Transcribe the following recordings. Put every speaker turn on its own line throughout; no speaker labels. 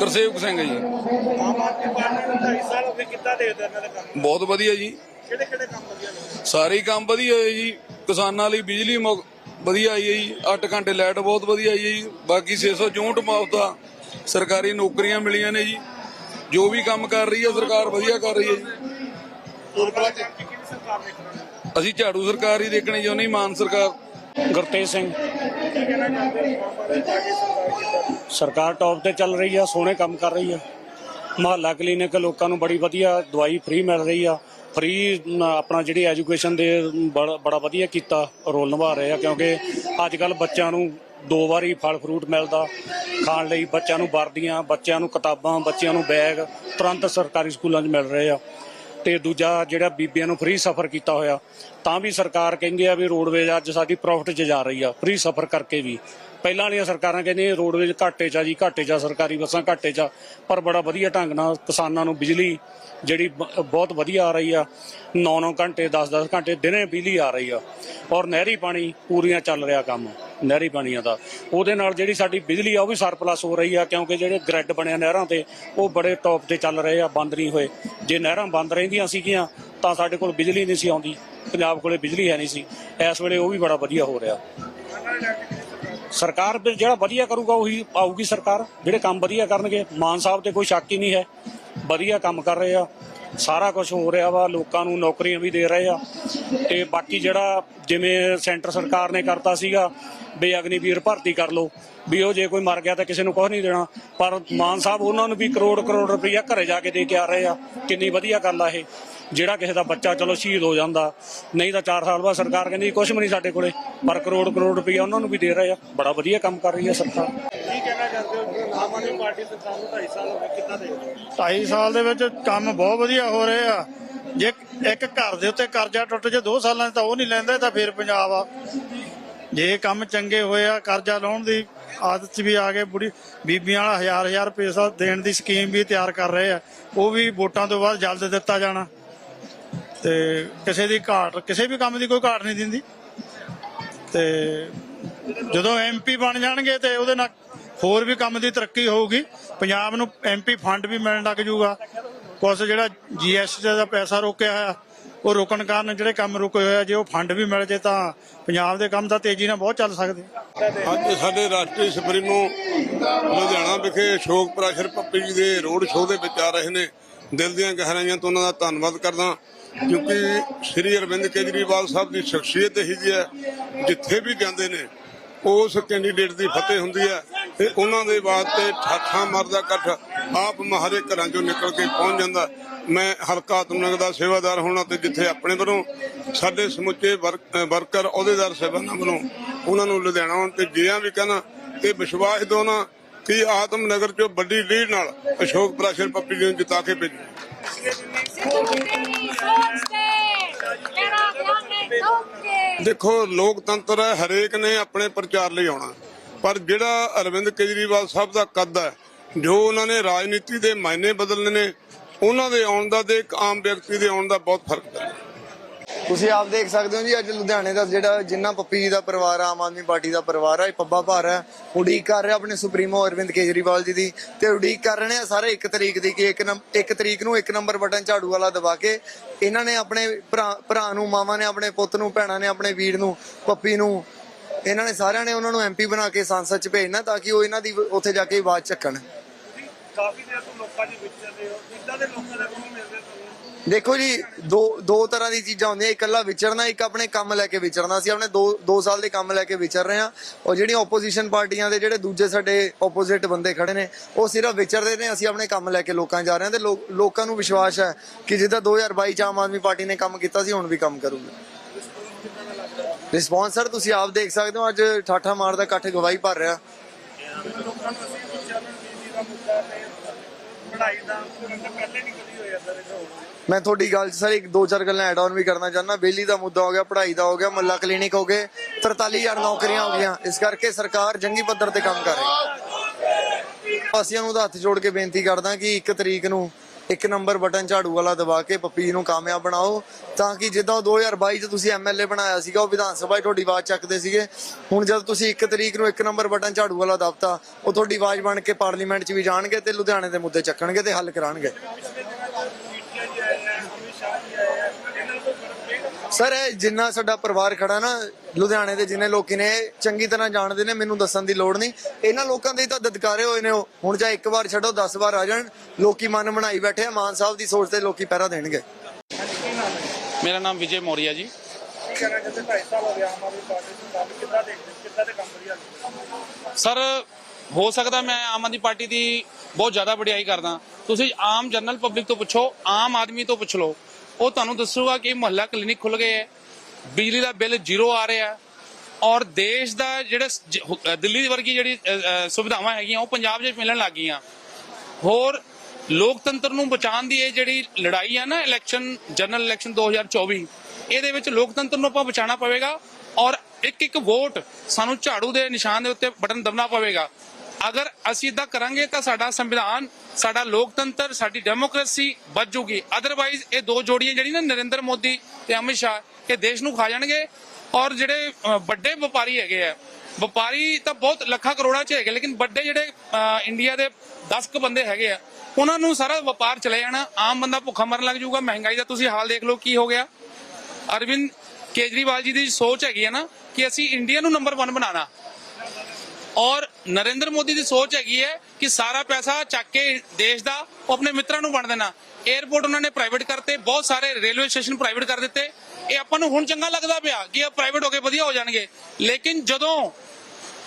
Gursewak Singh ji.
Aam Aadmi party ਨੂੰ 2.5 ਸਾਲ ਹੋ ਗਏ ਕਿੱਦਾਂ ਦੇਖਦੇ ਇਹਨਾਂ ਦੇ ਕੰਮ?
ਬਹੁਤ ਵਧੀਆ ਜੀ।
ਕਿਹੜੇ ਕਿਹੜੇ ਕੰਮ ਵਧੀਆ ਨੇ?
ਸਾਰੇ ਹੀ ਕੰਮ ਵਧੀਆ ਹੋਏ ਜੀ। ਕਿਸਾਨਾਂ ਲਈ ਬਿਜਲੀ ਮੁਕ- ਵਧੀਆ ਆਈ ਹੈ ਜੀ। 8 ਘੰਟੇ ਲਾਈਟ ਬਹੁਤ ਵਧੀਆ ਆਈ ਹੈ ਜੀ। ਬਾਕੀ 664 ਮੁਆਵਜ਼ਾ ਸਰਕਾਰੀ ਨੌਕਰੀਆਂ ਮਿਲੀਆਂ ਨੇ ਜੀ। ਜੋ ਵੀ ਕੰਮ ਕਰ ਰਹੀ ਹੈ ਸਰਕਾਰ ਵਧੀਆ ਕਰ ਰਹੀ ਹੈ ਜੀ।
ਕਿਹੜੀ ਸਰਕਾਰ
ਅਸੀਂ ਝਾੜੂ ਸਰਕਾਰ ਹੀ ਦੇਖਣੀ ਚਾਹੁੰਦੇ ਮਾਨ ਸਰਕਾਰ।
ਗੁਰਤੇਜ ਸਿੰਘ।
ਕੀ ਕਹਿਣਾ ਚਾਹੁੰਦੇ ਹੋ ਆਮ ਆਦਮੀ ਸਰਕਾਰ ਕਿੱਦਾਂ
ਸਰਕਾਰ ਟੌਪ ਤੇ ਚੱਲ ਰਹੀ ਆ, ਸੋਹਣੇ ਕੰਮ ਕਰ ਰਹੀ ਆ। ਮਹੱਲਾ ਕਲੀਨਿਕ ਲੋਕਾਂ ਨੂੰ ਬੜੀ ਵਧੀਆ ਦਵਾਈ ਫ੍ਰੀ ਮਿਲ ਰਹੀ ਆ। ਫ੍ਰੀ ਆਪਣਾ ਜਿਹੜੀ ਐਜੂਕੇਸ਼ਨ ਦੇ ਬੜਾ ਬੜਾ ਵਧੀਆ ਕੀਤਾ, ਰੋਲ ਨਿਭਾ ਰਹੇ ਆ, ਕਿਉਂਕਿ ਅੱਜ ਕੱਲ ਬੱਚਿਆਂ ਨੂੰ ਦੋ ਵਾਰੀ ਫਲ ਫਰੂਟ ਮਿਲਦਾ। ਖਾਣ ਲਈ ਬੱਚਿਆਂ ਨੂੰ ਵਰਦੀਆਂ, ਬੱਚਿਆਂ ਨੂੰ ਕਿਤਾਬਾਂ, ਬੱਚਿਆਂ ਨੂੰ ਬੈਗ, ਤੁਰੰਤ ਸਰਕਾਰੀ ਸਕੂਲਾਂ 'ਚ ਮਿਲ ਰਹੇ ਆ। ਤੇ ਦੂਜਾ ਜਿਹੜਾ ਬੀਬੀਆਂ ਨੂੰ ਫ੍ਰੀ ਸਫ਼ਰ ਕੀਤਾ ਹੋਇਆ, ਤਾਂ ਵੀ ਸਰਕਾਰ ਕਹਿੰਦੀ ਆ ਵੀ ਰੋਡਵੇਜ਼ ਅੱਜ ਸਾਡੀ ਪ੍ਰੋਫਿਟ 'ਚ ਜਾ ਰਹੀ ਆ, ਫ੍ਰੀ ਸਫ਼ਰ ਕਰਕੇ ਵੀ। ਪਹਿਲਾਂ ਵਾਲੀਆਂ ਸਰਕਾਰਾਂ ਕਹਿੰਦੀਆਂ ਰੋਡਵੇਜ਼ ਘਾਟੇ 'ਚ ਆ ਜੀ, ਘਾਟੇ 'ਚ ਆ, ਸਰਕਾਰੀ ਬੱਸਾਂ ਘਾਟੇ 'ਚ ਆ, ਪਰ ਬੜਾ ਵਧੀਆ ਢੰਗ ਨਾਲ ਕਿਸਾਨਾਂ ਨੂੰ ਬਿਜਲੀ ਜਿਹੜੀ ਬ- ਬਹੁਤ ਵਧੀਆ ਆ ਰਹੀ ਆ। 9-9 ਘੰਟੇ 10-10 ਘੰਟੇ ਦਿਨੇ ਬਿਜਲੀ ਆ ਰਹੀ ਆ। ਔਰ ਨਹਿਰੀ ਪਾਣੀ ਪੂਰੀਆਂ ਚੱਲ ਰਿਹਾ ਕੰਮ। ਨਹਿਰੀ ਪਾਣੀਆਂ ਦਾ। ਉਹਦੇ ਨਾਲ ਜਿਹੜੀ ਸਾਡੀ ਬਿਜਲੀ ਆ, ਉਹ ਵੀ ਸਰਪਲਸ ਹੋ ਰਹੀ ਆ, ਕਿਉਂਕਿ ਜਿਹੜੇ ਗ੍ਰਿਡ ਬਣਿਆ ਨਹਿਰਾਂ ਤੇ, ਉਹ ਬੜੇ ਟੌਪ ਤੇ ਚੱਲ ਰਹੇ ਆ, ਬੰਦ ਨਹੀਂ ਹੋਏ। ਜੇ ਨਹਿਰਾਂ ਬੰਦ ਰਹਿੰਦੀਆਂ ਸੀਗੀਆਂ, ਤਾਂ ਸਾਡੇ ਕੋਲ ਬਿਜਲੀ ਨਹੀਂ ਸੀ ਆਉਂਦੀ। ਪੰਜਾਬ ਕੋਲੇ ਬਿਜਲੀ ਹੈ ਨਹੀਂ ਸੀ। ਇਸ ਵੇਲੇ ਉਹ ਵੀ ਬੜਾ ਵਧੀਆ ਹੋ ਰਿਹਾ। ਸਰਕਾਰ ਵੀ ਜਿਹੜਾ ਵਧੀਆ ਕਰੂਗਾ, ਉਹੀ ਆਊਗੀ ਸਰਕਾਰ। ਜਿਹੜੇ ਕੰਮ ਵਧੀਆ ਕਰਨਗੇ, ਮਾਨ ਸਾਹਿਬ ਤੇ ਕੋਈ ਸ਼ੱਕ ਹੀ ਨਹੀਂ ਹੈ। ਵਧੀਆ ਕੰਮ ਕਰ ਰਹੇ ਆ। ਸਾਰਾ ਕੁਝ ਹੋ ਰਿਹਾ ਵਾ, ਲੋਕਾਂ ਨੂੰ ਨੌਕਰੀਆਂ ਵੀ ਦੇ ਰਹੇ ਆ। ਤੇ ਬਾਕੀ ਜਿਹੜਾ ਜਿਵੇਂ ਸੈਂਟਰ ਸਰਕਾਰ ਨੇ ਕਰਤਾ ਸੀਗਾ ਵੀ ਅਗਨੀਵੀਰ ਭਰਤੀ ਕਰ ਲਓ। ਵੀ ਉਹ ਜੇ ਕੋਈ ਮਰ ਗਿਆ ਤਾਂ ਕਿਸੇ ਨੂੰ ਕੁਝ ਨਹੀਂ ਦੇਣਾ। ਪਰ ਮਾਨ ਸਾਹਿਬ ਉਹਨਾਂ ਨੂੰ ਵੀ ਕਰੋੜ ਕਰੋੜ ਰੁਪਈਆ ਘਰੇ ਜਾ ਕੇ ਦੇ ਕੇ ਆ ਰਹੇ ਆ। ਕਿੰਨੀ ਵਧੀਆ ਗੱਲ ਆ ਇਹ। ਜਿਹੜਾ ਕਿਸੇ ਦਾ ਬੱਚਾ ਚਲੋ ਸ਼ਹੀਦ ਹੋ ਜਾਂਦਾ, ਨਹੀਂ ਤਾਂ 4 ਸਾਲ ਬਾਅਦ ਸਰਕਾਰ ਕਹਿੰਦੀ ਕੁਝ ਵੀ ਨਹੀਂ ਸਾਡੇ ਕੋਲੇ। ਪਰ ਕਰੋੜ ਕਰੋੜ ਰੁਪਈਆ ਉਹਨਾਂ ਨੂੰ ਵੀ ਦੇ ਰਹੇ ਆ। ਬੜਾ ਵਧੀਆ ਕੰਮ ਕਰ ਰਹੀ ਆ ਸਰਕਾਰ।
ਕੀ ਕਹਿਣਾ ਚਾਹੁੰਦੇ ਹੋ? ਆਮ ਆਦਮੀ ਪਾਰਟੀ ਸਰਕਾਰ ਨੂੰ 2.5 ਸਾਲ ਹੋ ਗਏ, ਕਿੱਦਾਂ ਦੇਖਦੇ ਹੋ
2.5 ਸਾਲ ਦੇ ਵਿੱਚ ਕੰਮ ਬਹੁਤ ਵਧੀਆ ਹੋ ਰਹੇ ਆ। ਜੇ ਇੱਕ ਘਰ ਦੇ ਉੱਤੇ ਕਰਜ਼ਾ ਟੁੱਟ ਜੇ 2 ਸਾਲਾਂ 'ਚ ਤਾਂ ਉਹ ਨਹੀਂ ਲੈਂਦਾ, ਤਾਂ ਫਿਰ ਪੰਜਾਬ ਆ। ਜੇ ਕੰਮ ਚੰਗੇ ਹੋਏ ਆ, ਕਰਜ਼ਾ ਲਾਉਣ ਦੀ ਆਦਤ 'ਚ ਵੀ ਆ ਗਏ ਬੁੜੀ, ਬੀਬੀਆਂ ਵਾਲਾ ਹਜ਼ਾਰ ਹਜ਼ਾਰ ਪੈਸਾ ਦੇਣ ਦੀ ਸਕੀਮ ਵੀ ਤਿਆਰ ਕਰ ਰਹੇ ਆ। ਉਹ ਵੀ ਵੋਟਾਂ ਤੋਂ ਬਾਅਦ ਜਲਦ ਦਿੱਤਾ ਜਾਣਾ। ਤੇ ਕਿਸੇ ਦੀ ਘਾਟ, ਕਿਸੇ ਵੀ ਕੰਮ ਦੀ ਕੋਈ ਘਾਟ ਨਹੀਂ ਦਿੰਦੀ। ਤੇ ਜਦੋਂ ਐਮਪੀ ਬਣ ਜਾਣਗੇ ਤੇ ਉਹਦੇ ਨਾਲ ਹੋਰ ਵੀ ਕੰਮ ਦੀ ਤਰੱਕੀ ਹੋਊਗੀ। ਪੰਜਾਬ ਨੂੰ ਐਮਪੀ ਫੰਡ ਵੀ ਮਿਲਣ ਲੱਗ ਜੂਗਾ। ਕੁਛ ਜਿਹੜਾ ਜੀਐਸਟੀ ਦਾ ਪੈਸਾ ਰੋਕਿਆ ਹੋਇਆ, ਉਹ ਰੋਕਣ ਕਾਰਨ ਜਿਹੜੇ ਕੰਮ ਰੁਕੇ ਹੋਏ ਆ, ਜੇ ਉਹ ਫੰਡ ਵੀ ਮਿਲ ਜੇ ਤਾਂ ਪੰਜਾਬ ਦੇ ਕੰਮ ਤਾਂ ਤੇਜ਼ੀ ਨਾਲ ਬਹੁਤ ਚੱਲ ਸਕਦੇ
ਅੱਜ ਸਾਡੇ ਰਾਸ਼ਟਰੀ ਸੁਪਰੀਮੋ ਲੁਧਿਆਣਾ ਵਿਖੇ ਅਸ਼ੋਕ ਪ੍ਰਾਸ਼ਰ ਪੱਪੀ ਜੀ ਦੇ ਰੋਡ ਸ਼ੋਅ ਦੇ ਵਿੱਚ ਆ ਰਹੇ ਨੇ। ਦਿਲ ਦੀਆਂ ਗਹਿਰਾਈਆਂ ਤੋਂ ਉਹਨਾਂ ਦਾ ਧੰਨਵਾਦ ਕਰਦਾ ਕਿਉਂਕਿ ਸ੍ਰੀ ਅਰਵਿੰਦ ਕੇਜਰੀਵਾਲ ਸਾਹਿਬ ਦੀ ਸ਼ਖਸੀਅਤ ਇਹੀ ਜਿਹੀ ਹੈ, ਜਿੱਥੇ ਵੀ ਜਾਂਦੇ ਨੇ ਉਸ ਕੈਂਡੀਡੇਟ ਦੀ ਫਤਿਹ ਹੁੰਦੀ ਹੈ ਤੇ ਉਹਨਾਂ ਦੇ ਵਾਸਤੇ ਠਾਠਾਂ ਮਰਦਾ ਇਕੱਠ ਆਪ ਮਹਾਰੇ ਘਰਾਂ ਚੋਂ ਨਿਕਲ ਕੇ ਪਹੁੰਚ ਜਾਂਦਾ। ਮੈਂ ਹਲਕਾ ਆਤਮਨਗਰ ਦਾ ਸੇਵਾਦਾਰ ਹੋਣਾ ਤੇ ਜਿੱਥੇ ਆਪਣੇ ਵੱਲੋਂ ਸਾਡੇ ਸਮੁੱਚੇ ਵਰਕ- ਵਰਕਰ, ਅਹੁਦੇਦਾਰ ਸਾਹਿਬਾਨਾਂ ਵੱਲੋਂ ਉਹਨਾਂ ਨੂੰ ਲੁਧਿਆਣਾ ਆਉਣ ਤੇ ਜਿਆਂ ਵੀ ਕਹਿਣਾ, ਤੇ ਵਿਸ਼ਵਾਸ ਦੋਨਾ ਕਿ ਆਤਮ ਨਗਰ ਚੋਂ ਵੱਡੀ ਲੀਡ ਨਾਲ ਅਸ਼ੋਕ ਪ੍ਰਾਸ਼ਰ ਪੱਪੀ ਜੀ ਨੂੰ ਜਿਤਾ ਕੇ ਭੇਜੂ ਦੇਖੋ, ਲੋਕਤੰਤਰ ਹੈ, ਹਰੇਕ ਨੇ ਆਪਣੇ ਪ੍ਰਚਾਰ ਲਈ ਆਉਣਾ। ਪਰ ਜਿਹੜਾ ਅਰਵਿੰਦ ਕੇਜਰੀਵਾਲ ਸਾਹਿਬ ਦਾ ਕੱਦ ਹੈ, ਜੋ ਉਹਨਾਂ ਨੇ ਰਾਜਨੀਤੀ ਦੇ ਮਾਇਨੇ ਬਦਲਨੇ ਨੇ, ਉਹਨਾਂ ਦੇ ਆਉਣ ਦਾ ਤੇ ਇੱਕ ਆਮ ਵਿਅਕਤੀ ਦੇ ਆਉਣ ਦਾ ਬਹੁਤ ਫ਼ਰਕ ਹੈ।
ਤੁਸੀਂ ਆਪ ਦੇਖ ਸਕਦੇ ਹੋ ਜੀ, ਅੱਜ ਲੁਧਿਆਣੇ ਦਾ ਜਿਹੜਾ ਜਿੰਨਾ ਪੱਪੀ ਜੀ ਦਾ ਪਰਿਵਾਰ ਆਮ ਆਦਮੀ ਪਾਰਟੀ ਦਾ ਪਰਿਵਾਰ ਆ, ਇਹ ਪੱਬਾ ਭਾਰ ਹੈ ਉਡੀਕ ਕਰ ਰਿਹਾ ਆਪਣੇ ਸੁਪਰੀਮੋ ਅਰਵਿੰਦ ਕੇਜਰੀਵਾਲ ਜੀ ਦੀ ਤੇ ਉਡੀਕ ਕਰ ਰਹੇ ਨੇ ਸਾਰੇ ਇੱਕ ਤਰੀਕ ਦੀ ਕਿ ਇੱਕ ਨੰਬ- ਇੱਕ ਤਰੀਕ ਨੂੰ ਇੱਕ ਨੰਬਰ ਬਟਨ ਝਾੜੂ ਵਾਲਾ ਦਬਾ ਕੇ ਇਹਨਾਂ ਨੇ ਆਪਣੇ ਭਰਾ ਭਰਾ ਨੂੰ, ਮਾਵਾਂ ਨੇ, ਆਪਣੇ ਪੁੱਤ ਨੂੰ, ਭੈਣਾਂ ਨੇ, ਆਪਣੇ ਵੀਰ ਨੂੰ, ਪੱਪੀ ਨੂੰ, ਇਹਨਾਂ ਨੇ ਸਾਰਿਆਂ ਨੇ ਉਹਨਾਂ ਨੂੰ ਐਮਪੀ ਬਣਾ ਕੇ ਸੰਸਦ ਚ ਭੇਜਣਾ ਤਾਂ ਕਿ ਉਹ ਇਹਨਾਂ ਦੀ ਉੱਥੇ ਜਾ ਕੇ ਆਵਾਜ਼ ਚੱਕਣ।
ਕਾਫੀ ਦੇਰ ਤੋਂ ਲੋਕਾਂ ਦੇ ਵਿੱਚ ਜਾਂਦੇ ਹੋ ਕਿੱਦਾਂ ਦੇ ਲੋਕਾਂ ਦੇ ਕੋਲ
ਦੇਖੋ ਜੀ, ਦੋ ਦੋ ਤਰ੍ਹਾਂ ਦੀ ਚੀਜ਼ਾਂ ਹੁੰਦੀਆਂ। ਇਕੱਲਾ ਵਿਚਰਨਾ, ਇੱਕ ਆਪਣੇ ਕੰਮ ਲੈ ਕੇ ਵਿਚਰਨਾ। ਸੀ ਆਪਣੇ 2 2 ਸਾਲ ਦੇ ਕੰਮ ਲੈ ਕੇ ਵਿਚਰ ਰਹੇ ਹਾਂ। ਔਰ ਜਿਹੜੀਆਂ ਆਪੋਜੀਸ਼ਨ ਪਾਰਟੀਆਂ ਦੇ ਜਿਹੜੇ ਦੂਜੇ ਸਾਡੇ ਆਪੋਜ਼ਿਟ ਬੰਦੇ ਖੜੇ ਨੇ, ਉਹ ਸਿਰਫ ਵਿਚਰਦੇ ਨੇ। ਅਸੀਂ ਆਪਣੇ ਕੰਮ ਲੈ ਕੇ ਲੋਕਾਂ ਜਾ ਰਹੇ ਹਾਂ ਤੇ ਲੋਕਾਂ ਨੂੰ ਵਿਸ਼ਵਾਸ ਹੈ ਕਿ ਜਿੱਦਾਂ 2022 ਚ ਆਮ ਆਦਮੀ ਪਾਰਟੀ ਨੇ ਕੰਮ ਕੀਤਾ ਸੀ, ਹੁਣ ਵੀ ਕੰਮ ਕਰੂਗੇ। ਰਿਸਪੌਂਸ ਸਰ ਤੁਸੀਂ ਆਪ ਦੇਖ ਸਕਦੇ ਹੋ, ਅੱਜ ਠਾਠਾ ਮਾਰਦਾ ਇਕੱਠ ਗਵਾਹੀ ਭਰ ਰਿਹਾ।
ਲੋਕਾਂ ਨੂੰ ਅਸੀਂ ਵਿਚਾਰਨ ਦੀ ਦਾ ਮੁੱਦਾ ਤੇ ਪੜ੍ਹਾਈ ਦਾ ਮੁੱਦਾ ਪਹਿਲੇ ਨਹੀਂ ਕਦੀ ਹੋਇਆ ਸਰ ਇਹ
ਮੈਂ ਤੁਹਾਡੀ ਗੱਲ 'ਚ ਸਰ ਇੱਕ ਦੋ ਚਾਰ ਗੱਲਾਂ ਐਡ ਆਨ ਵੀ ਕਰਨਾ ਚਾਹੁੰਦਾ। ਬਿਜਲੀ ਦਾ ਮੁੱਦਾ ਹੋ ਗਿਆ, ਪੜ੍ਹਾਈ ਦਾ ਹੋ ਗਿਆ ਮੱਲਾ ਕਲੀਨਿਕ ਹੋ ਗਏ 43000 ਨੌਕਰੀਆਂ ਹੋ ਗਈਆਂ। ਇਸ ਕਰਕੇ ਸਰਕਾਰ ਜੰਗੀ ਪੱਧਰ ਤੇ ਕੰਮ ਕਰ ਰਹੀ ਹੈ। ਵਾਸੀਆਂ ਨੂੰ ਤਾਂ ਹੱਥ ਜੋੜ ਕੇ ਬੇਨਤੀ ਕਰਦਾ ਕਿ ਇੱਕ ਤਰੀਕ ਨੂੰ ਇੱਕ ਨੰਬਰ ਬਟਨ ਝਾੜੂ ਵਾਲਾ ਦਬਾ ਕੇ ਪੱਪੀ ਜੀ ਨੂੰ ਕਾਮਯਾਬ ਬਣਾਓ, ਤਾਂ ਕਿ ਜਿੱਦਾਂ ਉਹ 2022 ਚ ਤੁਸੀਂ ਐਮਐਲਏ ਬਣਾਇਆ ਸੀਗਾ, ਉਹ ਵਿਧਾਨ ਸਭਾ 'ਚ ਤੁਹਾਡੀ ਆਵਾਜ਼ ਚੱਕਦੇ ਸੀਗੇ। ਹੁਣ ਜਦ ਤੁਸੀਂ ਇੱਕ ਤਰੀਕ ਨੂੰ ਇੱਕ ਨੰਬਰ ਬਟਨ ਝਾੜੂ ਵਾਲਾ ਦਬਤਾ, ਉਹ ਤੁਹਾਡੀ ਆਵਾਜ਼ ਬਣ ਕੇ ਪਾਰਲੀਮੈਂਟ 'ਚ ਵੀ ਜਾਣਗੇ ਤੇ ਲੁਧਿਆਣੇ ਦੇ ਮੁੱਦੇ ਚੱਕਣਗੇ ਤੇ ਹੱਲ ਕਰਾਉਣਗੇ
ਮੀਡੀਆ ਜੀ ਆਏ ਆ ਅਮਿਤ ਸ਼ਾਹ ਜੀ ਆਏ ਆ ਇਹਨਾਂ ਨੂੰ ਕੋਈ ਫ਼ਰਕ ਪਏਗਾ
ਸਰ, ਇਹ ਜਿੰਨਾ ਸਾਡਾ ਪਰਿਵਾਰ ਖੜਾ ਨਾ, ਲੁਧਿਆਣੇ ਦੇ ਜਿੰਨੇ ਲੋਕੀ ਨੇ, ਇਹ ਚੰਗੀ ਤਰ੍ਹਾਂ ਜਾਣਦੇ ਨੇ, ਮੈਨੂੰ ਦੱਸਣ ਦੀ ਲੋੜ ਨਹੀਂ। ਇਹਨਾਂ ਲੋਕਾਂ ਦੇ ਹੀ ਤਾਂ ਦਦਕਾਰੇ ਹੋਏ ਨੇ ਉਹ। ਹੁਣ ਚਾਹੇ ਇੱਕ ਵਾਰ ਛੱਡੋ 10 ਵਾਰ ਆ ਜਾਣ, ਲੋਕੀ ਮਨ ਬਣਾਈ ਬੈਠੇ ਆ, ਮਾਨ ਸਾਹਿਬ ਦੀ ਸੋਚ ਤੇ ਲੋਕੀ ਪਹਿਰਾ ਦੇਣਗੇ।
ਮੇਰਾ ਨਾਮ ਵਿਜੇ ਮੋਰੀਆ ਜੀ। ਸਰ, ਹੋ ਸਕਦਾ ਮੈਂ ਆਮ ਆਦਮੀ ਪਾਰਟੀ ਦੀ ਬਹੁਤ ਜ਼ਿਆਦਾ ਵਡਿਆਈ ਕਰਦਾ। ਤੁਸੀਂ ਆਮ ਜਨਰਲ ਪਬਲਿਕ ਤੋਂ ਪੁੱਛੋ, ਆਮ ਆਦਮੀ ਤੋਂ ਪੁੱਛ ਲਓ। ਉਹ ਤੁਹਾਨੂੰ ਦੱਸੂਗਾ ਕਿ ਮੁਹੱਲਾ ਕਲੀਨਿਕ ਖੁੱਲ ਗਏ ਹੈ। ਬਿਜਲੀ ਦਾ ਬਿੱਲ ਜ਼ੀਰੋ ਆ ਰਿਹਾ ਔਰ ਦੇਸ਼ ਦਾ ਜਿਹੜਾ ਦਿੱਲੀ ਵਰਗੀ ਜਿਹੜੀ ਸੁਵਿਧਾਵਾਂ ਹੈਗੀਆਂ, ਉਹ ਪੰਜਾਬ 'ਚ ਮਿਲਣ ਲੱਗ ਗਈਆਂ। ਹੋਰ ਲੋਕਤੰਤਰ ਨੂੰ ਬਚਾਉਣ ਦੀ ਇਹ ਜਿਹੜੀ ਲੜਾਈ ਆ ਨਾ, ਇਲੈਕਸ਼ਨ, ਜਨਰਲ ਇਲੈਕਸ਼ਨ 2024 ਇਹਦੇ ਵਿੱਚ ਲੋਕਤੰਤਰ ਨੂੰ ਆਪਾਂ ਬਚਾਉਣਾ ਪਵੇਗਾ ਔਰ ਇੱਕ ਇੱਕ ਵੋਟ ਸਾਨੂੰ ਝਾੜੂ ਦੇ ਨਿਸ਼ਾਨ ਦੇ ਉੱਤੇ ਬਟਨ ਦਬਣਾ ਪਵੇਗਾ। ਅਗਰ ਅਸੀਂ ਇਦਾਂ ਕਰਾਂਗੇ ਤਾਂ ਸਾਡਾ ਸੰਵਿਧਾਨ, ਸਾਡਾ ਲੋਕਤੰਤਰ, ਸਾਡੀ ਡੈਮੋਕ੍ਰੇਸੀ ਬਚ ਜੂਗੀ। ਅਦਰਵਾਈਜ਼ ਇਹ ਦੋ ਜੋੜੀਆਂ ਜਿਹੜੀ ਨਾ ਨਰਿੰਦਰ ਮੋਦੀ ਤੇ ਅਮਿਤ ਸ਼ਾਹ, ਇਹ ਦੇਸ਼ ਨੂੰ ਖਾ ਜਾਣਗੇ। ਔਰ ਜਿਹੜੇ ਵੱਡੇ ਵਪਾਰੀ ਹੈਗੇ ਆ, ਵਪਾਰੀ ਤਾਂ ਬਹੁਤ ਲੱਖਾਂ ਕਰੋੜਾਂ ਚ ਹੈਗੇ, ਲੇਕਿਨ ਵੱਡੇ ਜਿਹੜੇ ਇੰਡੀਆ ਦੇ 10 ਕੁ ਬੰਦੇ ਹੈਗੇ ਆ, ਉਹਨਾਂ ਨੂੰ ਸਾਰਾ ਵਪਾਰ ਚਲੇ ਜਾਣਾ। ਆਮ ਬੰਦਾ ਭੁੱਖਾ ਮਰਨ ਲੱਗ ਜਾਊਗਾ। ਮਹਿੰਗਾਈ ਦਾ ਤੁਸੀਂ ਹਾਲ ਦੇਖ ਲਓ ਕੀ ਹੋ ਗਿਆ। ਅਰਵਿੰਦ ਕੇਜਰੀਵਾਲ ਜੀ ਦੀ ਸੋਚ ਹੈਗੀ ਹੈ ਨਾ ਕਿ ਅਸੀਂ ਇੰਡੀਆ ਨੂੰ ਨੰਬਰ 1 ਬਣਾਉਣਾ। ਔਰ ਨਰਿੰਦਰ ਮੋਦੀ ਦੀ ਸੋਚ ਹੈਗੀ ਹੈ ਕਿ ਸਾਰਾ ਪੈਸਾ ਚੱਕ ਕੇ ਦੇਸ਼ ਦਾ ਉਹ ਆਪਣੇ ਮਿੱਤਰਾਂ ਨੂੰ ਵੰਡ ਦੇਣਾ। 에어ਪੋਰਟ ਉਹਨਾਂ ਨੇ ਪ੍ਰਾਈਵੇਟ ਕਰਤੇ, ਬਹੁਤ ਸਾਰੇ ਰੇਲਵੇ ਸਟੇਸ਼ਨ ਪ੍ਰਾਈਵੇਟ ਕਰ ਦਿੱਤੇ। ਇਹ ਆਪਾਂ ਨੂੰ ਹੁਣ ਚੰਗਾ ਲੱਗਦਾ ਪਿਆ ਕਿ ਇਹ ਪ੍ਰਾਈਵੇਟ ਹੋ ਕੇ ਵਧੀਆ ਹੋ ਜਾਣਗੇ। ਲੇਕਿਨ ਜਦੋਂ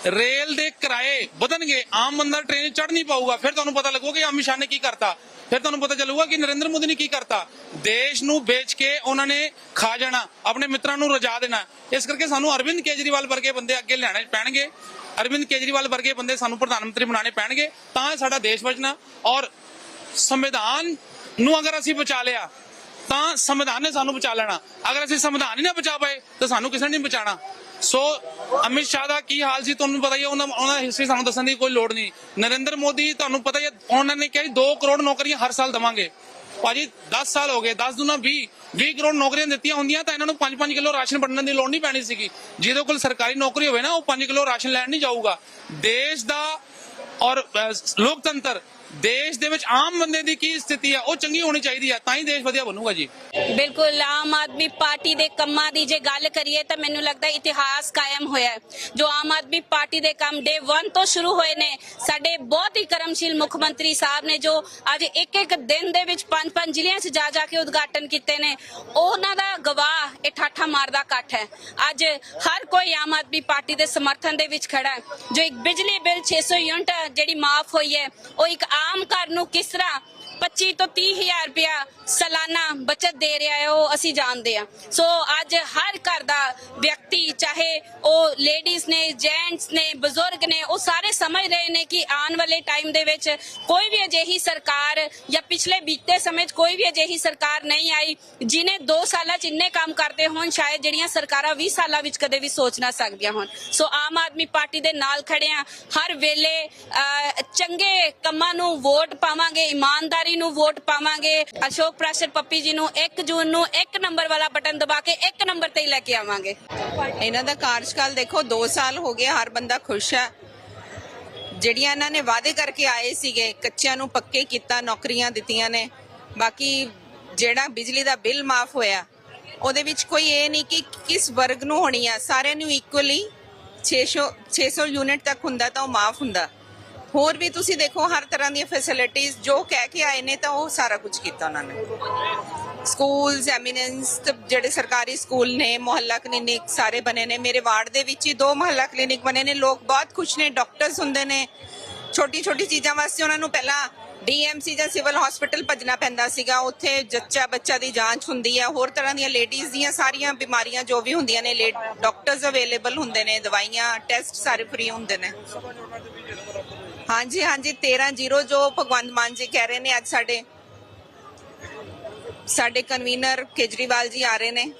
ਰੇਲ ਦੇ ਕਿਰਾਏ ਵਧਣਗੇ, ਆਮ ਬੰਦਾ ਟ੍ਰੇਨ ਚੜ ਨਹੀਂ ਪਾਊਗਾ। ਫਿਰ ਤੁਹਾਨੂੰ ਪਤਾ ਲੱਗੂਗਾ ਕਿ ਅਮਿਤ ਸ਼ਾਹ ਨੇ ਕੀ ਕਰਤਾ। ਫਿਰ ਤੁਹਾਨੂੰ ਪਤਾ ਚੱਲੂਗਾ ਕਿ ਨਰਿੰਦਰ ਮੋਦੀ ਨੇ ਕੀ ਕਰਤਾ। ਦੇਸ਼ ਨੂੰ ਵੇਚ ਕੇ ਉਹਨਾਂ ਨੇ ਖਾ ਜਾਣਾ, ਆਪਣੇ ਮਿੱਤਰਾਂ ਨੂੰ ਰਜਾ ਦੇਣਾ। ਇਸ ਕਰਕੇ ਸਾਨੂੰ ਅਰਵਿੰਦ ਕੇਜਰੀਵਾਲ ਵਰਗੇ ਬੰਦੇ ਅੱਗੇ ਲੈਣੇ ਪੈਣਗੇ। ਅਰਵਿੰਦ ਕੇਜਰੀਵਾਲ ਵਰਗੇ ਬੰਦੇ ਸਾਨੂੰ ਪ੍ਰਧਾਨ ਮੰਤਰੀ ਬਣਾਉਣੇ ਪੈਣਗੇ। ਤਾਂ ਸਾਡਾ ਦੇਸ਼ ਬਚਣਾ। ਔਰ ਸੰਵਿਧਾਨ ਨੂੰ ਅਗਰ ਅਸੀਂ ਬਚਾ ਲਿਆ, ਤਾਂ ਸੰਵਿਧਾਨ ਨੇ ਸਾਨੂੰ ਬਚਾ ਲੈਣਾ। ਅਗਰ ਅਸੀਂ ਸੰਵਿਧਾਨ ਹੀ ਨਾ ਬਚਾ ਪਾਏ, ਤਾਂ ਸਾਨੂੰ ਕਿਸੇ ਨੇ ਨਹੀਂ ਬਚਾਣਾ ਸੋ ਅਮਿਤ ਸ਼ਾਹ ਦਾ ਕੀ ਹਾਲ ਸੀ ਤੁਹਾਨੂੰ ਪਤਾ ਹੀ ਹੈ, ਉਹਨਾਂ ਉਹਨਾਂ ਦੀ ਹਿਸਟਰੀ ਸਾਨੂੰ ਦੱਸਣ ਦੀ ਕੋਈ ਲੋੜ ਨਹੀਂ। ਨਰਿੰਦਰ ਮੋਦੀ ਤੁਹਾਨੂੰ ਪਤਾ ਹੀ ਹੈ, ਉਹਨਾਂ ਨੇ ਕਿਹਾ 2 ਕਰੋੜ ਨੌਕਰੀਆਂ ਹਰ ਸਾਲ ਦਵਾਂਗੇ। ਭਾਜੀ 10 ਸਾਲ ਹੋ ਗਏ 10 ਦੁਨਾ 20 20 ਕਰੋੜ ਨੌਕਰੀਆਂ ਦਿੱਤੀਆਂ ਹੁੰਦੀਆਂ ਤਾਂ ਇਹਨਾਂ ਨੂੰ 5-5 ਕਿਲੋ ਰਾਸ਼ਨ ਵੰਡਣ ਦੀ ਲੋੜ ਨਹੀਂ ਪੈਣੀ ਸੀਗੀ। ਜਿਹਦੇ ਕੋਲ ਸਰਕਾਰੀ ਨੌਕਰੀ ਹੋਵੇ ਨਾ, ਉਹ 5 ਕਿਲੋ ਰਾਸ਼ਨ ਲੈਣ ਨਹੀਂ ਜਾਊਗਾ। ਦੇਸ਼ ਦਾ ਔਰ ਲੋਕਤੰਤਰ ਦੇਸ਼ ਦੇ ਵਿੱਚ ਆਮ ਬੰਦੇ ਦੀ ਕੀ ਸਥਿਤੀ ਆ? ਉਹ ਚੰਗੀ ਹੋਣੀ ਚਾਹੀਦੀ ਆ, ਤਾਂ ਹੀ ਦੇਸ਼ ਵਧੀਆ ਬਣੂਗਾ ਜੀ।
ਬਿਲਕੁਲ, ਆਮ ਆਦਮੀ ਪਾਰਟੀ ਦੇ ਕੰਮਾਂ ਦੀ ਜੇ ਗੱਲ ਕਰੀਏ ਤਾਂ ਮੈਨੂੰ ਲੱਗਦਾ ਇਤਿਹਾਸ ਕਾਇਮ ਹੋਇਆ ਹੈ। ਜੋ ਆਮ ਆਦਮੀ ਪਾਰਟੀ ਦੇ ਕੰਮ ਡੇ 1 ਤੋਂ ਸ਼ੁਰੂ ਹੋਏ ਨੇ, ਸਾਡੇ ਬਹੁਤ ਹੀ ਕਰਮਸ਼ੀਲ ਮੁੱਖ ਮੰਤਰੀ ਸਾਹਿਬ ਨੇ ਜੋ ਅੱਜ ਇੱਕ ਇੱਕ ਦਿਨ ਦੇ ਵਿੱਚ ਪੰਜ ਪੰਜ ਜ਼ਿਲ੍ਹਿਆਂ 'ਚ ਜਾ ਜਾ ਕੇ ਉਦਘਾਟਨ ਕੀਤੇ ਨੇ, ਉਹਨਾਂ ਦਾ ਗਵਾਹ ਇਹ ਠਾਠਾ ਮਾਰਦਾ ਇਕੱਠ ਹੈ। ਅੱਜ ਹਰ ਕੋਈ ਆਮ ਆਦਮੀ ਪਾਰਟੀ ਦੇ ਸਮਰਥਨ ਦੇ ਵਿੱਚ ਖੜਾ ਹੈ। ਜੋ ਇੱਕ ਬਿਜਲੀ ਬਿੱਲ 600 ਯੂਨਿਟ ਜਿਹੜੀ ਮਾਫ ਹੋਈ ਹੈ, ਉਹ ਇੱਕ ਆਮ ਘਰ ਨੂੰ ਕਿਸ ਤਰ੍ਹਾਂ 25 ਤੋਂ 30 ਹਜ਼ਾਰ ਰੁਪਇਆ ਸਾਲਾਨਾ ਬਚਤ ਦੇ ਰਿਹਾ ਹੈ, ਉਹ ਅਸੀਂ ਜਾਣਦੇ ਆ ਸੋ ਅੱਜ ਹਰ ਘਰ ਦਾ ਵਿਅਕਤੀ, ਚਾਹੇ ਉਹ ਲੇਡੀਜ਼ ਨੇ ਜੈਂਟਸ ਨੇ, ਬਜ਼ੁਰਗ ਨੇ, ਉਹ ਸਾਰੇ ਸਮਝ ਰਹੇ ਨੇ ਕਿ ਆਉਣ ਵਾਲੇ ਟਾਈਮ ਦੇ ਵਿੱਚ ਕੋਈ ਵੀ ਅਜਿਹੀ ਸਰਕਾਰ ਜਾਂ ਪਿਛਲੇ ਬੀਤੇ ਸਮੇਂ 'ਚ ਕੋਈ ਵੀ ਅਜਿਹੀ ਸਰਕਾਰ ਨਹੀਂ ਆਈ, ਜਿਨੇ 2 ਸਾਲਾਂ 'ਚ ਇੰਨੇ ਕੰਮ ਕਰਦੇ ਹੋਣ, ਸ਼ਾਇਦ ਜਿਹੜੀਆਂ ਸਰਕਾਰਾਂ 20 ਸਾਲਾਂ ਵਿੱਚ ਕਦੇ ਵੀ ਸੋਚ ਨਾ ਸਕਦੀਆਂ ਹੋਣ। ਸੋ ਆਮ ਆਦਮੀ ਪਾਰਟੀ ਦੇ ਨਾਲ ਖੜੇ ਆ ਹਰ ਵੇਲੇ ਚੰਗੇ ਕੰਮਾਂ ਨੂੰ ਵੋਟ ਪਾਵਾਂਗੇ, ਇਮਾਨਦਾਰ ਨੂੰ ਵੋਟ ਪਾਵਾਂਗੇ। ਅਸ਼ੋਕ ਪ੍ਰਾਸ਼ਰ ਪੱਪੀ ਜੀ ਨੂੰ 1 ਜੂਨ ਨੂੰ 1 ਨੰਬਰ ਵਾਲਾ ਬਟਨ ਦਬਾ ਕੇ 1 ਨੰਬਰ ਤੇ ਹੀ ਲੈ ਕੇ ਆਵਾਂਗੇ।
ਇਹਨਾਂ ਦਾ ਕਾਰਜਕਾਲ ਦੇਖੋ 2 ਸਾਲ ਹੋ ਗਏ, ਹਰ ਬੰਦਾ ਖੁਸ਼ ਹੈ। ਜਿਹੜੀਆਂ ਇਹਨਾਂ ਨੇ ਵਾਅਦੇ ਕਰਕੇ ਆਏ ਸੀਗੇ, ਕੱਚਿਆਂ ਨੂੰ ਪੱਕੇ ਕੀਤਾ, ਨੌਕਰੀਆਂ ਦਿੱਤੀਆਂ ਨੇ। ਬਾਕੀ ਜਿਹੜਾ ਬਿਜਲੀ ਦਾ ਬਿੱਲ ਮਾਫ ਹੋਇਆ, ਉਹਦੇ ਵਿੱਚ ਕੋਈ ਇਹ ਨਹੀਂ ਕਿ ਕਿਸ ਵਰਗ ਨੂੰ ਹੋਣੀ ਆ, ਸਾਰਿਆਂ ਨੂੰ ਇਕੁਅਲੀ 600 600 ਯੂਨਿਟ ਤੱਕ ਹੁੰਦਾ ਤਾਂ ਉਹ ਮਾਫ ਹੁੰਦਾ। ਹੋਰ ਵੀ ਤੁਸੀਂ ਦੇਖੋ, ਹਰ ਤਰ੍ਹਾਂ ਦੀਆਂ ਫੈਸਿਲਿਟੀਆਂ ਜੋ ਕਹਿ ਕੇ ਆਏ ਨੇ ਤਾਂ ਉਹ ਸਾਰਾ ਕੁਝ ਕੀਤਾ ਉਹਨਾਂ ਨੇ। ਸਕੂਲਸ ਐਮੀਨੈਂਸ ਜਿਹੜੇ ਸਰਕਾਰੀ ਸਕੂਲ ਨੇ, ਮੁਹੱਲਾ ਕਲੀਨਿਕ ਸਾਰੇ ਬਣੇ ਨੇ। ਮੇਰੇ ਵਾਰਡ ਦੇ ਵਿੱਚ ਹੀ ਦੋ ਮੁਹੱਲਾ ਕਲੀਨਿਕ ਬਣੇ ਨੇ। ਲੋਕ ਬਹੁਤ ਖੁਸ਼ ਨੇ ਡਾਕਟਰਸ ਹੁੰਦੇ ਨੇ। ਛੋਟੀ ਛੋਟੀ ਚੀਜ਼ਾਂ ਵਾਸਤੇ ਉਹਨਾਂ ਨੂੰ ਪਹਿਲਾਂ ਡੀਐਮਸੀ ਜਾਂ ਸਿਵਲ ਹਸਪੀਟਲ ਭੱਜਣਾ ਪੈਂਦਾ ਸੀਗਾ। ਉੱਥੇ ਜੱਚਾ ਬੱਚਾ ਦੀ ਜਾਂਚ ਹੁੰਦੀ ਹੈ ਹੋਰ ਤਰ੍ਹਾਂ ਦੀਆਂ ਲੇਡੀਜ਼ ਦੀਆਂ ਸਾਰੀਆਂ ਬਿਮਾਰੀਆਂ ਜੋ ਵੀ ਹੁੰਦੀਆਂ ਨੇ ਡਾਕਟਰਸ ਅਵੇਲੇਬਲ ਹੁੰਦੇ ਨੇ, ਦਵਾਈਆਂ ਟੈਸਟ ਸਾਰੇ ਫ੍ਰੀ ਹੁੰਦੇ ਨੇ। ਹਾਂਜੀ ਹਾਂਜੀ 13-0 ਜੋ ਭਗਵੰਤ ਮਾਨ ਜੀ ਕਹਿ ਰਹੇ ਨੇ ਅੱਜ ਸਾਡੇ ਸਾਡੇ ਕਨਵੀਨਰ ਕੇਜਰੀਵਾਲ ਜੀ ਆ ਰਹੇ ਨੇ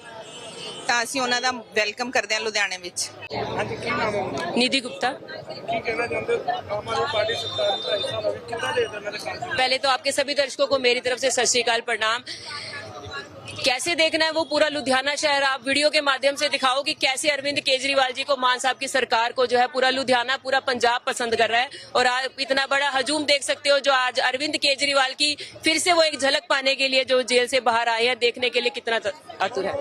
ਤਾਂ ਅਸੀਂ ਉਹਨਾਂ ਦਾ ਵੈਲਕਮ ਕਰਦੇ ਹਾਂ ਲੁਧਿਆਣੇ ਵਿੱਚ
ਹਾਂਜੀ ਕੀ ਨਾਮ ਹੈ
निधि गुप्ता
ਕੀ ਕਹਿਣਾ ਚਾਹੁੰਦੇ ਹੋ? ਆਮ ਆਦਮੀ ਪਾਰਟੀ ਸਰਕਾਰ ਨੂੰ ਢਾਈ ਸਾਲ ਹੋ ਗਏ ਕਿੱਦਾਂ ਦੇ ਦਿੰਦੇ ਨੇ ਕੰਮ
पहले तो आपके सभी दर्शकों को मेरी तरफ से सत श्रीकाल प्रणाम कैसे देखना है वो पूरा लुधियाना शहर? आप वीडियो के माध्यम से दिखाओ कि कैसे अरविंद केजरीवाल जी को मान साहब की सरकार को जो है पूरा लुधियाना, पूरा पंजाब पसंद कर रहा है। और आप इतना बड़ा हजूम देख सकते हो जो आज अरविंद केजरीवाल की फिर से वो एक झलक पाने के लिए जो जेल से बाहर आए हैं, देखने के लिए कितना आतुर है।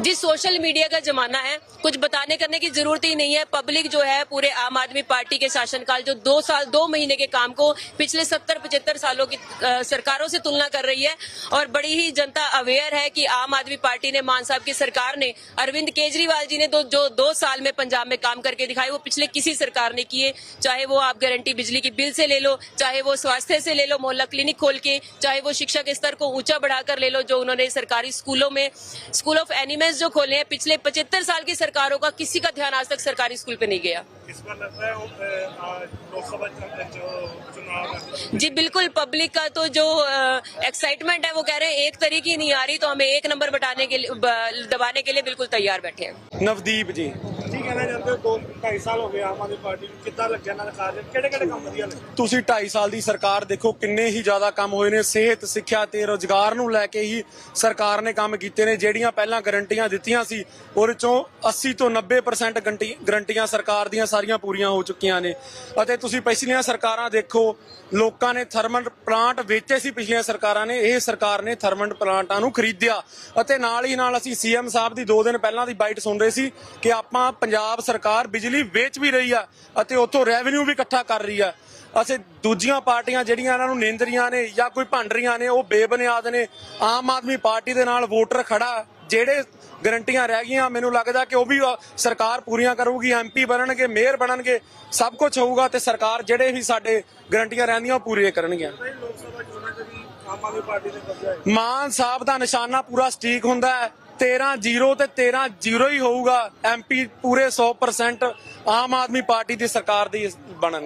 जी,
सोशल मीडिया का जमाना है। कुछ बताने करने की ज़रूरत ही नहीं है। पब्लिक जो है पूरे आम आदमी पार्टी के शासनकाल जो दो साल, दो महीने के काम को पिछले सत्तर, पचहत्तर सालों की सरकारों से तुलना कर रही है और बड़ी ही जनता अवेयर है कि आम आदमी पार्टी ने, मान साहब की सरकार ने, अरविंद केजरीवाल जी ने दो जो दो साल में पंजाब में काम करके दिखाई, वो पिछले किसी सरकार ने किए। चाहे वो आप गारंटी बिजली की बिल से ले लो, चाहे वो स्वास्थ्य से ले लो, मोहल्ला क्लिनिक खोल के, चाहे वो शिक्षा के स्तर को ऊँचा बढ़ाकर ले लो, जो उन्होंने सरकारी स्कूलों में स्कूल ऑफ़ एनिमल्स जो खोले हैं, पिछले पचहत्तर साल की सरकारों का किसी का ध्यान आज तक सरकारी स्कूल पे नहीं गया।
चुनाव जी
बिल्कुल पब्लिक का तो जो एक्साइटमेंट है वो कह रहे हैं एक तरीके नहीं आ रही तो हमें एक नंबर बटाने के लिए दबाने के लिए बिल्कुल तैयार बैठे हैं।
नवदीप
जी ਕਹਿਣਾ ਚਾਹੁੰਦੇ ਹੋ ਦੋ ਢਾਈ ਸਾਲ ਹੋ ਗਏ ਆਮ ਆਦਮੀ ਪਾਰਟੀ ਨੂੰ, ਕਿੱਦਾਂ ਲੱਗਿਆ ਇਹਨਾਂ ਦਾ ਕਾਰਜ ਕਿਹੜੇ ਕਿਹੜੇ ਕੰਮ ਵਧੀਆ ਲੱਗੇ?
ਤੁਸੀਂ 2.5 ਸਾਲ ਦੀ ਸਰਕਾਰ ਦੇਖੋ, ਕਿੰਨੇ ਹੀ ਜ਼ਿਆਦਾ ਕੰਮ ਹੋਏ ਨੇ, ਸਿਹਤ, ਸਿੱਖਿਆ ਤੇ ਰੋਜ਼ਗਾਰ ਨੂੰ ਲੈ ਕੇ ਹੀ ਸਰਕਾਰ ਨੇ ਕੰਮ ਕੀਤੇ ਨੇ, ਜਿਹੜੀਆਂ ਪਹਿਲਾਂ ਗਰੰਟੀਆਂ ਦਿੱਤੀਆਂ ਸੀ, ਉਹਦੇ ਚੋਂ 80 ਤੋਂ 90% ਗਰੰਟੀ- ਗਰੰਟੀਆਂ ਸਰਕਾਰ ਦੀਆਂ ਸਾਰੀਆਂ ਪੂਰੀਆਂ ਹੋ ਚੁੱਕੀਆਂ ਨੇ। ਅਤੇ ਤੁਸੀਂ ਪਿਛਲੀਆਂ ਸਰਕਾਰਾਂ ਦੇਖੋ, ਲੋਕਾਂ ਨੇ ਥਰਮਲ ਪਲਾਂਟ ਵੇਚੇ ਸੀ ਪਿਛਲੀਆਂ ਸਰਕਾਰਾਂ ਨੇ, ਇਹ ਸਰਕਾਰ ਨੇ ਥਰਮਲ ਪਲਾਂਟਾਂ ਨੂੰ ਖਰੀਦਿਆ। ਅਤੇ ਨਾਲ ਹੀ ਨਾਲ ਅਸੀਂ ਸੀਐਮ ਸਾਹਿਬ ਦੀ 2 ਦਿਨ ਪਹਿਲਾਂ ਦੀ ਬਾਈਟ ਸੁਣ ਰਹੇ ਸੀ ਕਿ ਆਪਾਂ ਪੰਜਾਬ ਸਰਕਾਰ ਬਿਜਲੀ ਵੇਚ ਵੀ ਰਹੀ ਆ ਅਤੇ ਉੱਥੋਂ ਰੈਵਨਿਊ ਵੀ ਇਕੱਠਾ ਕਰ ਰਹੀ ਆ। ਅਸੀਂ ਦੂਜੀਆਂ ਪਾਰਟੀਆਂ ਜਿਹੜੀਆਂ ਇਹਨਾਂ ਨੂੰ ਨਿੰਦਰੀਆਂ ਨੇ ਜਾਂ ਕੋਈ ਭੰਡਰੀਆਂ ਨੇ ਉਹ ਬੇਬੁਨਿਆਦ ਨੇ। ਆਮ ਆਦਮੀ ਪਾਰਟੀ ਦੇ ਨਾਲ ਵੋਟਰ ਖੜਾ ਜਿਹੜੇ ਗਰੰਟੀਆਂ ਰਹਿ ਗਈਆਂ ਮੈਨੂੰ ਲੱਗਦਾ ਕਿ ਉਹ ਵੀ ਸਰਕਾਰ ਪੂਰੀਆਂ ਕਰੂਗੀ ਐਮਪੀ ਬਣਨਗੇ ਮੇਅਰ ਬਣਨਗੇ ਸਭ ਕੁਝ ਹੋਊਗਾ ਤੇ ਸਰਕਾਰ ਜਿਹੜੇ ਵੀ ਸਾਡੇ ਗਰੰਟੀਆਂ ਰਹਿੰਦੀਆਂ ਉਹ ਪੂਰੀਆਂ ਕਰਨਗੀਆਂ। ਮਾਨ ਸਾਹਿਬ ਦਾ ਨਿਸ਼ਾਨਾ ਪੂਰਾ ਸਟੀਕ ਹੁੰਦਾ ਹੈ। 13 0 ਤੇ 13 0 ਹੀ ਹੋਊਗਾ ਐਮਪੀ ਪੂਰੇ 100% ਆਮ ਆਦਮੀ ਪਾਰਟੀ ਦੀ ਸਰਕਾਰ ਦੀ ਬਣਨ